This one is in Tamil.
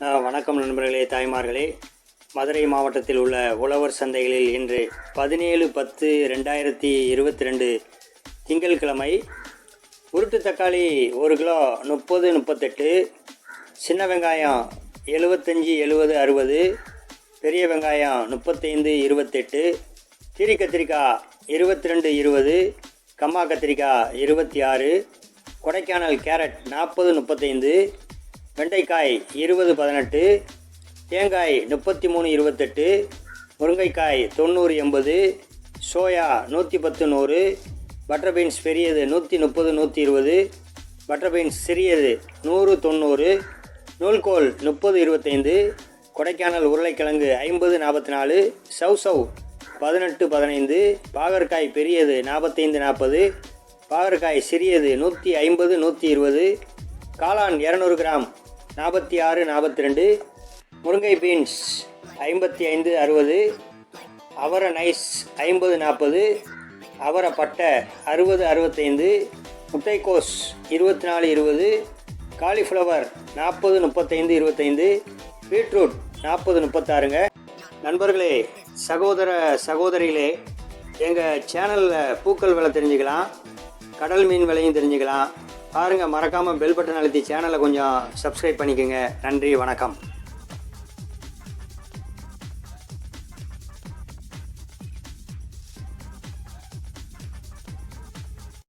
வணக்கம் நண்பர்களே தாய்மார்களே. மதுரை மாவட்டத்தில் உள்ள உழவர் சந்தைகளில் இன்று பதினேழு பத்து ரெண்டாயிரத்தி இருபத்தி ரெண்டு திங்கட்கிழமை உருட்டு தக்காளி ஒரு கிலோ முப்பது முப்பத்தெட்டு சின்ன வெங்காயம் எழுபத்தஞ்சி எழுபது அறுபது பெரிய வெங்காயம் முப்பத்தைந்து இருபத்தெட்டு கீரி கத்திரிக்காய் இருபத்தி ரெண்டு இருபது கம்மா கத்திரிக்காய் இருபத்தி ஆறு கொடைக்கானல் கேரட் நாற்பது முப்பத்தைந்து வெண்டைக்காய் இருபது பதினெட்டு தேங்காய் முப்பத்தி மூணு இருபத்தெட்டு முருங்கைக்காய் தொண்ணூறு எண்பது சோயா நூற்றி பத்து நூறு பட்டர் பீன்ஸ் பெரியது நூற்றி முப்பது நூற்றி இருபது பட்டர் பீன்ஸ் சிறியது நூறு தொண்ணூறு நூல்கோல் முப்பது இருபத்தைந்து கொடைக்கானல் உருளைக்கிழங்கு ஐம்பது நாற்பத்தி நாலு சவ் சவ் பதினெட்டு பதினைந்து பாகற்காய் பெரியது நாற்பத்தைந்து நாற்பது பாகற்காய் சிறியது நூற்றி ஐம்பது நூற்றி இருபது காளான் இரநூறு கிராம் நாற்பத்தி ஆறு நாற்பத்தி ரெண்டு முருங்கை பீன்ஸ் ஐம்பத்தி ஐந்து அறுபது அவர நைஸ் ஐம்பது நாற்பது அவர பட்டை அறுபது அறுபத்தைந்து முட்டைக்கோஸ் இருபத்தி நாலு இருபது காலிஃப்ளவர் நாற்பது முப்பத்தைந்து இருபத்தைந்து பீட்ரூட் நாற்பது முப்பத்தாறுங்க. நண்பர்களே சகோதர சகோதரிகளே எங்கள் சேனலில் பூக்கள் விலை தெரிஞ்சுக்கலாம் கடல் மீன் விலையும் தெரிஞ்சுக்கலாம் பாருங்கள் மறக்காமல் பெல் பட்டன் அழுத்தி சேனலை கொஞ்சம் சப்ஸ்கிரைப் பண்ணிக்கோங்க. நன்றி வணக்கம்.